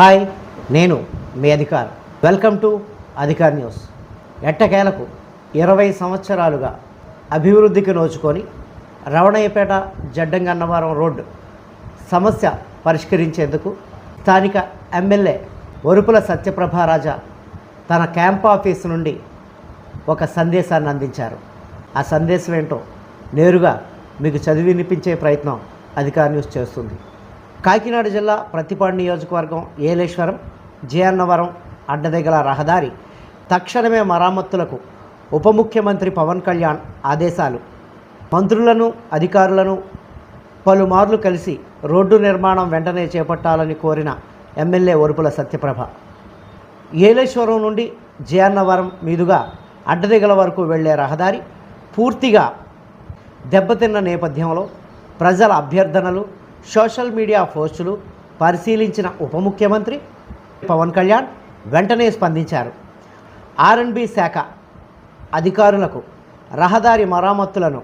Hi నేను మీ Adhikar. Welcome to Adhikar news. ఎట్టకేలకు ఇరవై సంవత్సరాలుగా అభివృద్ధికి నోచుకొని రవణయ్యపేట జడ్డంగన్నవరం రోడ్డు సమస్య పరిష్కరించేందుకు స్థానిక ఎమ్మెల్యే ఒరుపుల సత్యప్రభారాజా తన క్యాంప్ ఆఫీస్ నుండి ఒక సందేశాన్ని అందించారు. ఆ సందేశం ఏంటో నేరుగా మీకు చదివి వినిపించే ప్రయత్నం అధికార న్యూస్ చేస్తుంది. కాకినాడ జిల్లా ప్రతిపాడు నియోజకవర్గం ఏలేశ్వరం జయన్నవరం అడ్డదగల రహదారి తక్షణమే మరామత్తులకు ఉప ముఖ్యమంత్రి పవన్ కళ్యాణ్ ఆదేశాలు. మంత్రులను అధికారులను పలుమార్లు కలిసి రోడ్డు నిర్మాణం వెంటనే చేపట్టాలని కోరిన ఎమ్మెల్యే ఒరుపుల సత్యప్రభ. ఏలేశ్వరం నుండి జయన్నవరం మీదుగా అడ్డదిగల వరకు వెళ్ళే రహదారి పూర్తిగా దెబ్బతిన్న నేపథ్యంలో ప్రజల అభ్యర్థనలు సోషల్ మీడియా పోస్టులు పరిశీలించిన ఉప ముఖ్యమంత్రి పవన్ కళ్యాణ్ వెంటనే స్పందించారు. ఆర్ఎండ్బి శాఖ అధికారులకు రహదారి మరామత్తులను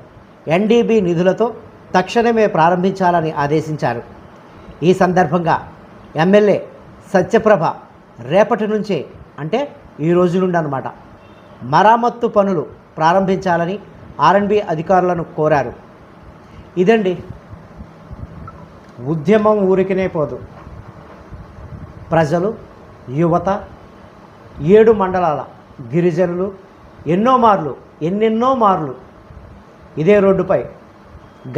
ఎన్డీబీ నిధులతో తక్షణమే ప్రారంభించాలని ఆదేశించారు. ఈ సందర్భంగా ఎమ్మెల్యే సత్యప్రభ రేపటి నుంచే అంటే ఈ రోజు నుండి అనమాట మరామత్తు పనులు ప్రారంభించాలని ఆర్ఎన్బి అధికారులను కోరారు. ఇదండి. ఉద్యమం ఊరికినే పోదు. ప్రజలు యువత ఏడు మండలాల గిరిజనులు ఎన్నో మార్లు ఎన్నెన్నో మార్లు ఇదే రోడ్డుపై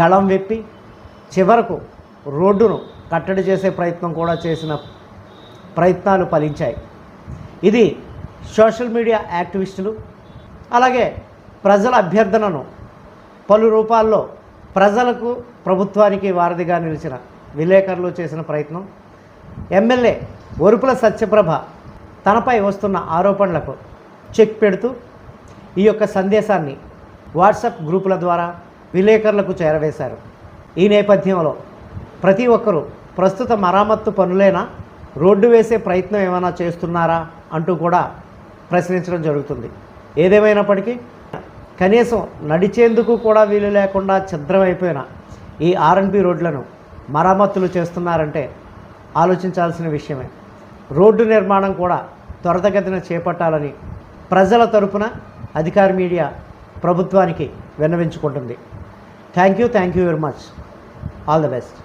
గళం వెప్పి చివరకు రోడ్డును కట్టడి చేసే ప్రయత్నం కూడా చేసిన ప్రయత్నాలు ఫలించాయి. ఇది సోషల్ మీడియా యాక్టివిస్టులు అలాగే ప్రజల అభ్యర్థనను పలు రూపాల్లో ప్రజలకు ప్రభుత్వానికి వారధిగా నిలిచిన విలేకరులు చేసిన ప్రయత్నం. ఎమ్మెల్యే ఒరుపుల సత్యప్రభ తనపై వస్తున్న ఆరోపణలకు చెక్ పెడుతూ ఈ యొక్క సందేశాన్ని వాట్సాప్ గ్రూపుల ద్వారా విలేకరులకు చేరవేశారు. ఈ నేపథ్యంలో ప్రతి ఒక్కరూ ప్రస్తుత మరామత్తు పనులేనా? రోడ్డు వేసే ప్రయత్నం ఏమైనా చేస్తున్నారా? అంటూ కూడా ప్రశ్నించడం జరుగుతుంది. ఏదేమైనప్పటికీ కనీసం నడిచేందుకు కూడా వీలు లేకుండా ఛిద్రమైపోయిన ఈ ఆర్ఎన్బి రోడ్లను మరమ్మతులు చేస్తున్నారంటే ఆలోచించాల్సిన విషయమే. రోడ్డు నిర్మాణం కూడా త్వరతగతిన చేపట్టాలని ప్రజల తరపున అధికార మీడియా ప్రభుత్వానికి విన్నవించుకుంటుంది. Thank you thank you very much all the best